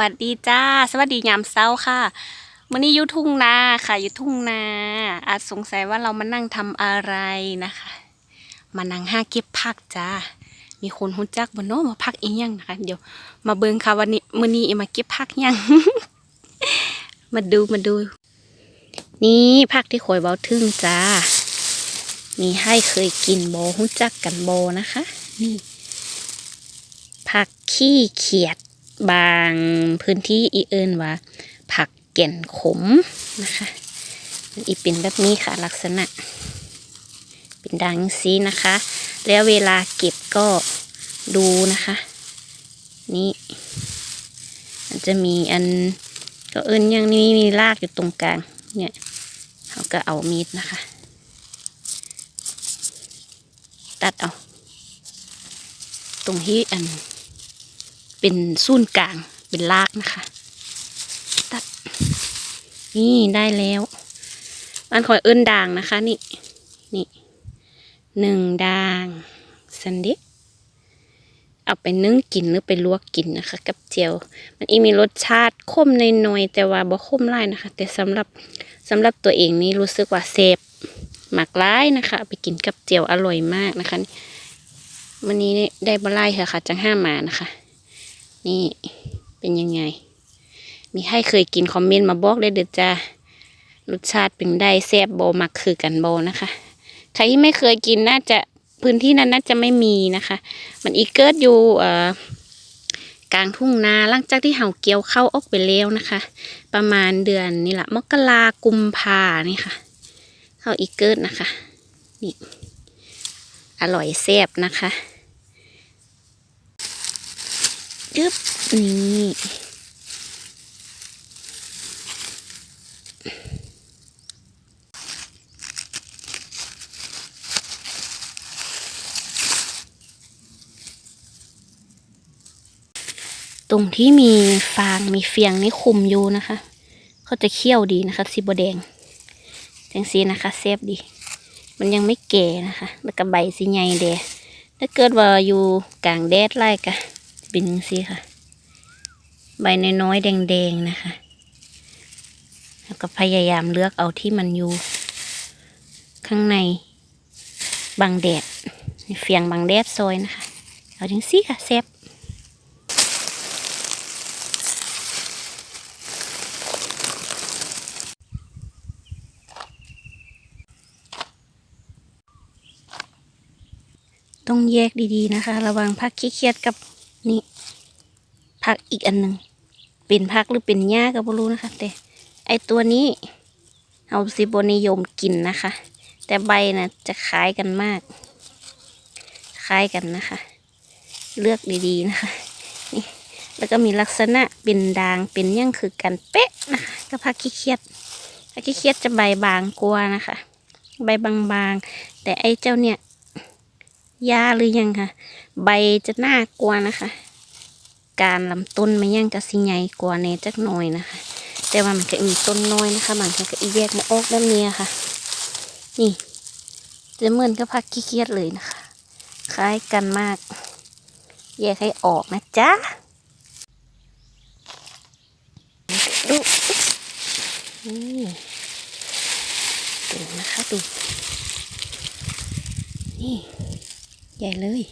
วัสดีจ้า สวัสดียามเช้าค่ะมื่อนี้ยู่ทุ่งนาค่ะยู่ทุ่งนา อาจสงสัยว่าเรามานั่งทำอะไรนะคะ มานั่งห้าเก็บผักจ้า มีคนหุ่นจักบนโน้มาพักอีกยังนะคะ เดี๋ยวมาเบิ่งค่ะวันนี้มื่อนี้มาเก็บผักยัง มาดูมาดู นี่ผักที่ข่อยเบาทึ่งจ้า มีให้เคยกินโบหุ่นจักกันโบนะคะ นี่ผักขี้เขียด บางพื้นที่อีเอินว่า ผักแก่นขมนะคะมันอีเป็นแบบนี้ค่ะลักษณะ เป็นดังซีนะคะ แล้วเวลาเก็บก็ดูนะคะ นี่มันจะมีอันก็เอินยังนี่มีรากอยู่ตรงกลางเนี่ยเขาก็เอามีดนะคะ ตัดเอา ตรงที่อัน เป็นศูนย์กลางเป็นรากนะคะ ตัด นี่ได้แล้วอันขอยเอิ้นด่างนะคะ นี่นี่หนึ่งด่างสันดิเอาไปนึ่งกินหรือไปลวกกินนะคะ กับเจียว มันอีมีรสชาติขมในน้อยๆแต่ว่าบ่ขมหลายนะคะ แต่สำหรับสำหรับตัวเองนี่รู้สึกว่าเซฟหมักร้ายนะคะไปกินกับเจียวอร่อยมากนะคะวันนี้ได้บะไล่ค่ะค่ะจังห้ามานะคะ นี่เป็นยังไง มีให้เคยกินคอมเมนต์มาบอกได้เด็ดจ้ารสชาติเป็นได้แซ่บโบมักคือกันโบนะคะ ใครที่ไม่เคยกินน่าจะพื้นที่นั้นน่าจะไม่มีนะคะ มันอีเกิดอยู่เอ่อกลางทุ่งนาหลังจากที่เห่าเกี่ยวเข้าออกไปแล้วนะคะ ประมาณเดือนนี่แหละมกรากุมภานี่ค่ะเข้าอีเกิดนะคะนี่อร่อยแซ่บนะคะ จึ๊บนี่ตรงที่มีฟางมีเฟียงนี่คุมอยู่นะคะ เขาจะเคี่ยวดีนะคะสีบแดงจังสีนะคะเซฟดี มันยังไม่แก่นะคะ แล้วก็ใบสีใหญ่แดถ้าเกิดว่าอยู่กลางแดดไล่กะ เป็นจังสีค่ะ ใบน้อยๆแดงๆนะคะ แล้วก็พยายามเลือกเอาที่มันอยู่ ข้างในบังแดดเฟียงบังแดดซอยนะคะ เอาจังสีค่ะเซฟต้องแยกดีๆนะคะ ระวังผักขี้เคียดกับ นี่ผักอีกอันหนึ่งเป็นผักหรือเป็นหญ้าก็ไม่รู้นะคะ แต่ไอตัวนี้เอาสิบนิยมกินนะคะ แต่ใบนะจะคล้ายกันมาก คล้ายกันนะคะ เลือกดีๆนะคะนี่แล้วก็มีลักษณะเป็นด่างเป็นหย่างคือกันเป๊ะนะคะกับผักขี้เคียดผักขี้เคียดจะใบบางกว่านะคะ ใบบางๆแต่ไอเจ้าเนี่ย ยาหรือยังค่ะ ใบจะน่ากลัวนะคะ การลำต้นมันยังกระสิใหญ่กว่าเนจักหน่อยนะคะ แต่ว่ามันก็มีต้นน้อยนะคะบางทีก็อีแยกมาออกแบบนี้ค่ะ นี่จะเหมือนกับผักขี้เกียจเลยนะคะ คล้ายกันมาก แยกให้ออกนะจ๊ะดูนี่ดูนะคะดูนี่ ใหญ่เลย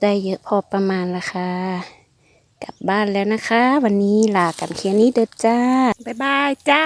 ได้เยอะพอประมาณละค่ะ กลับบ้านแล้วนะคะ วันนี้ลากันแค่นี้เด้อจ้า บ๊ายบายจ้า